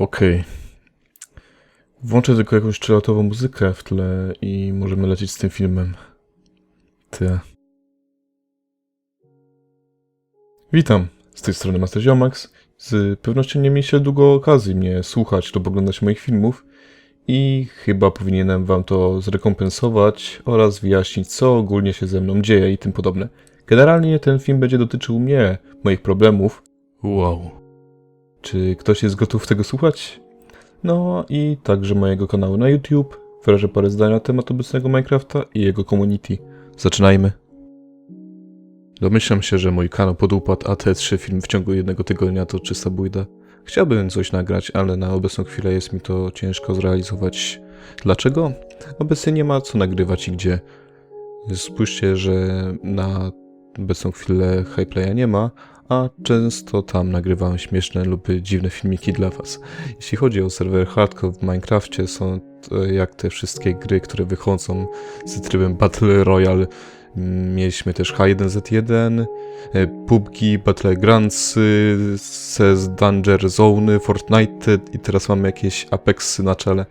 Okej. Włączę tylko jakąś chilloutową muzykę w tle i możemy lecieć z tym filmem. Ty. Witam, z tej strony Master Ziomax. Z pewnością nie mieliście długo okazji mnie słuchać lub oglądać moich filmów i chyba powinienem wam to zrekompensować oraz wyjaśnić, co ogólnie się ze mną dzieje i tym podobne. Generalnie ten film będzie dotyczył mnie, moich problemów. Wow. Czy ktoś jest gotów tego słuchać? No i także mojego kanału na YouTube. Wyrażę parę zdań na temat obecnego Minecrafta i jego community. Zaczynajmy. Domyślam się, że mój kanał podupadł, a te trzy filmy w ciągu jednego tygodnia to czysta bójda. Chciałbym coś nagrać, ale na obecną chwilę jest mi to ciężko zrealizować. Dlaczego? Obecnie nie ma co nagrywać i gdzie. Spójrzcie, że na obecną chwilę Highplaya nie ma, a często tam nagrywałem śmieszne lub dziwne filmiki dla was. Jeśli chodzi o serwer hardcore w Minecrafcie, są jak te wszystkie gry, które wychodzą z trybem Battle Royale. Mieliśmy też H1Z1, e, PUBG, Battlegrounds, CS Danger Zone, Fortnite i teraz mamy jakieś Apexy na czele.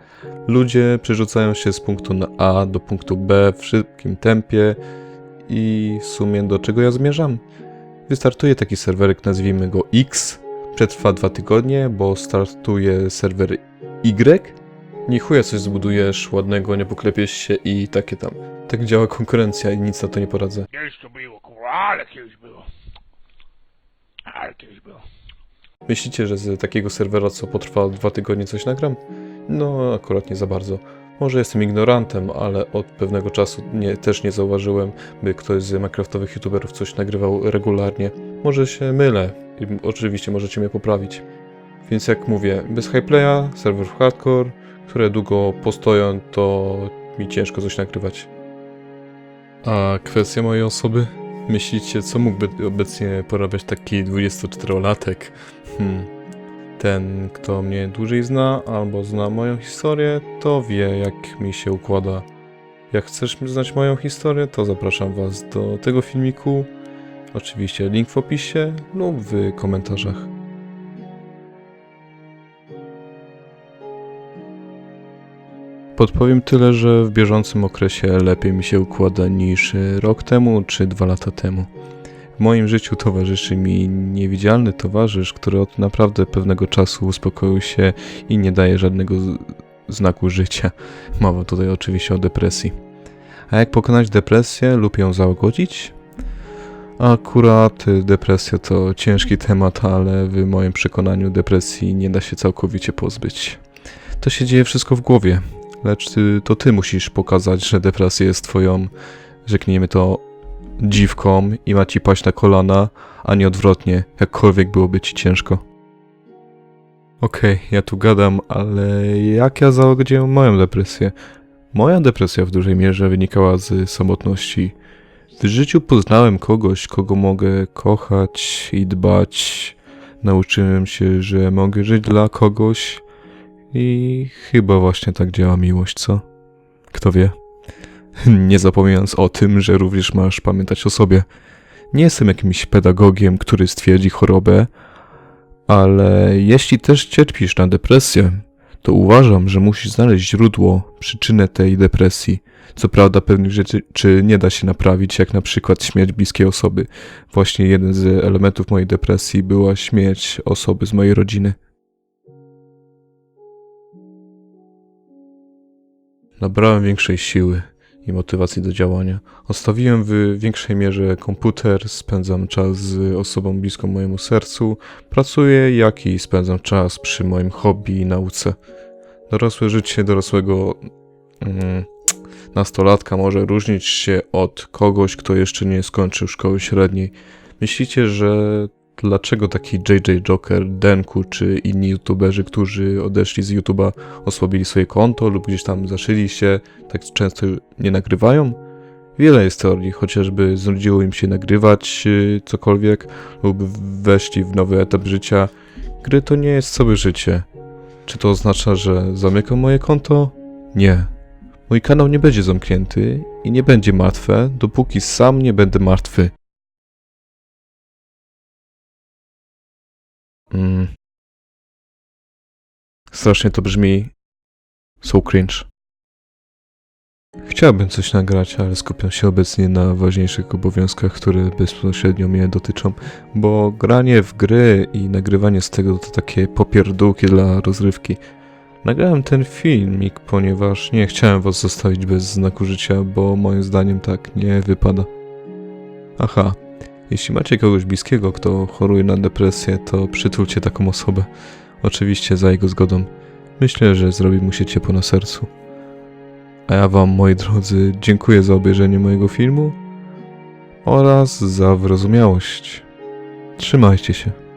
Ludzie przerzucają się z punktu A do punktu B w szybkim tempie i w sumie do czego ja zmierzam? Wystartuje taki serwerek, nazwijmy go X. Przetrwa dwa tygodnie, bo startuje serwer Y. Nie chuja coś zbudujesz ładnego, nie poklepiesz się i takie tam. Tak działa konkurencja i nic na to nie poradzę. Kiedyś to było, kurwa, ale kiedyś było. Ale kiedyś było. Myślicie, że z takiego serwera, co potrwa dwa tygodnie, coś nagram? No, akurat nie za bardzo. Może jestem ignorantem, ale od pewnego czasu nie, też nie zauważyłem, by ktoś z Minecraftowych youtuberów coś nagrywał regularnie. Może się mylę i oczywiście możecie mnie poprawić. Więc jak mówię, bez highplaya, serwer w hardcore, które długo postoją, to mi ciężko coś nagrywać. A kwestia mojej osoby? Myślicie, co mógłby obecnie porabiać taki 24-latek? Hmm. Ten, kto mnie dłużej zna albo zna moją historię, to wie, jak mi się układa. Jak chcesz znać moją historię, to zapraszam Was do tego filmiku. Oczywiście link w opisie lub w komentarzach. Podpowiem tyle, że w bieżącym okresie lepiej mi się układa niż rok temu czy dwa lata temu. W moim życiu towarzyszy mi niewidzialny towarzysz, który od naprawdę pewnego czasu uspokoił się i nie daje żadnego znaku życia. Mowa tutaj oczywiście o depresji. A jak pokonać depresję lub ją załagodzić? Akurat depresja to ciężki temat, ale w moim przekonaniu depresji nie da się całkowicie pozbyć. To się dzieje wszystko w głowie, lecz ty, to ty musisz pokazać, że depresja jest twoją, rzeknijmy to, dziwką i ma ci paść na kolana, a nie odwrotnie, jakkolwiek byłoby ci ciężko. Okej, ja tu gadam, ale jak ja załagodziłem moją depresję? Moja depresja w dużej mierze wynikała z samotności. W życiu poznałem kogoś, kogo mogę kochać i dbać. Nauczyłem się, że mogę żyć dla kogoś i chyba właśnie tak działa miłość, co? Kto wie? Nie zapominając o tym, że również masz pamiętać o sobie. Nie jestem jakimś pedagogiem, który stwierdzi chorobę, ale jeśli też cierpisz na depresję, to uważam, że musisz znaleźć źródło, przyczynę tej depresji. Co prawda pewnych rzeczy czy nie da się naprawić, jak na przykład śmierć bliskiej osoby. Właśnie jeden z elementów mojej depresji była śmierć osoby z mojej rodziny. Nabrałem większej siły i motywacji do działania. Odstawiłem w większej mierze komputer, spędzam czas z osobą bliską mojemu sercu, pracuję, jak i spędzam czas przy moim hobby i nauce. Dorosłe życie dorosłego mm, nastolatka może różnić się od kogoś, kto jeszcze nie skończył szkoły średniej. Myślicie, że dlaczego taki JJ Joker, Denku czy inni youtuberzy, którzy odeszli z YouTube'a, osłabili swoje konto lub gdzieś tam zaszyli się, tak często nie nagrywają? Wiele jest teorii, chociażby znudziło im się nagrywać yy, cokolwiek lub weszli w nowy etap życia. Gry to nie jest sobie życie. Czy to oznacza, że zamykam moje konto? Nie. Mój kanał nie będzie zamknięty i nie będzie martwe, dopóki sam nie będę martwy. Mm. Strasznie to brzmi. So cringe. Chciałbym coś nagrać, ale skupiam się obecnie na ważniejszych obowiązkach, które bezpośrednio mnie dotyczą, bo granie w gry i nagrywanie z tego to takie popierdółki dla rozrywki. Nagrałem ten filmik, ponieważ nie chciałem was zostawić bez znaku życia, bo moim zdaniem tak nie wypada. Aha, jeśli macie kogoś bliskiego, kto choruje na depresję, to przytulcie taką osobę. Oczywiście za jego zgodą. Myślę, że zrobi mu się ciepło na sercu. A ja wam, moi drodzy, dziękuję za obejrzenie mojego filmu oraz za wyrozumiałość. Trzymajcie się.